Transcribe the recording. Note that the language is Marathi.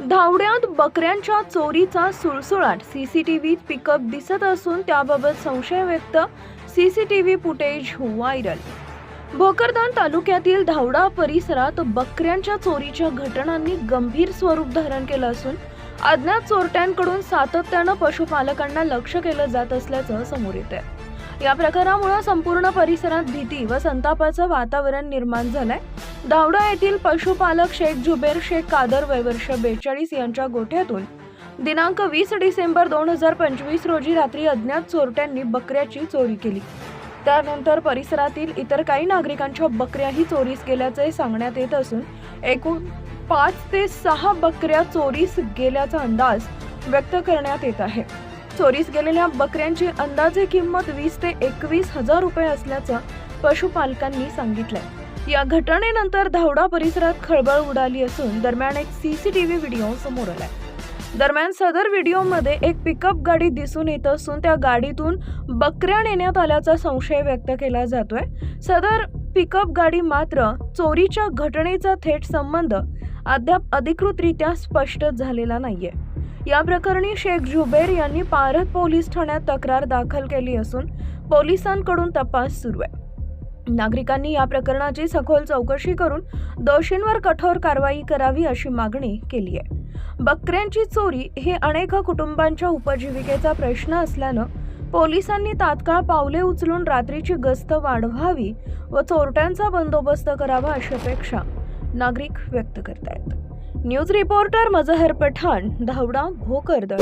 धावड्यात बकऱ्यांच्या चोरीचा सुळसुळाट. सीसीटीव्हीत पिकअप दिसत असून त्याबाबत संशय व्यक्त. CCTV footage viral. भोकरदान तालुक्यातील धावडा परिसरात बकऱ्यांच्या चोरीच्या घटनांनी गंभीर स्वरूप धारण केलं असून अज्ञात चोरट्यांकडून सातत्यानं पशुपालकांना लक्ष केलं जात असल्याचं समोर येत आहे या प्रकारामुळे संपूर्ण परिसरात भीती व संतापाचं वातावरण निर्माण झालंय. दावडा येथील पशुपालक शेख जुबेर शेख कादर वयवर्ष बेचाळीस यांच्या गोठ्यातून दिनांक वीस डिसेंबर दोन हजार पंचवीस रोजी रात्री अज्ञात चोरट्यांनी बकऱ्याची चोरी केली. त्यानंतर परिसरातील इतर काही नागरिकांच्या बकऱ्याही चोरीस गेल्याचे सांगण्यात येत असून एकूण पाच ते सहा बकऱ्या चोरीस गेल्याचा अंदाज व्यक्त करण्यात येत आहे. चोरीस गेलेल्या बकऱ्यांची अंदाजे किंमत वीस ते एकवीस हजार रुपये असल्याचं पशुपालकांनी सांगितलंय. या घटनेनंतर धावडा परिसरात खळबळ उडाली असून दरम्यान एक सीसीटीव्ही व्हिडिओ समोर आलाय. दरम्यान सदर व्हिडिओमध्ये एक पिकअप गाडी दिसून येत असून त्या गाडीतून बकऱ्या नेण्यात आल्याचा संशय व्यक्त केला जातोय. सदर पिकअप गाडी मात्र चोरीच्या घटनेचा थेट संबंध अद्याप अधिकृतरित्या स्पष्ट झालेला नाहीये. या प्रकरणी शेख जुबेर यांनी पारध पोलीस ठाण्यात तक्रार दाखल केली असून पोलिसांकडून तपास सुरू आहे. नागरिकांनी या प्रकरणाची सखोल चौकशी करून दोषींवर कठोर कारवाई करावी अशी मागणी केली आहे. बकऱ्यांची चोरी हे अनेक कुटुंबांच्या उपजीविकेचा प्रश्न असल्यानं पोलिसांनी तात्काळ पावले उचलून रात्रीची गस्त वाढवावी व चोरट्यांचा बंदोबस्त करावा अशी अपेक्षा नागरिक व्यक्त करतायत. News reporter Mazhar Pathan Dhawda Bhokardan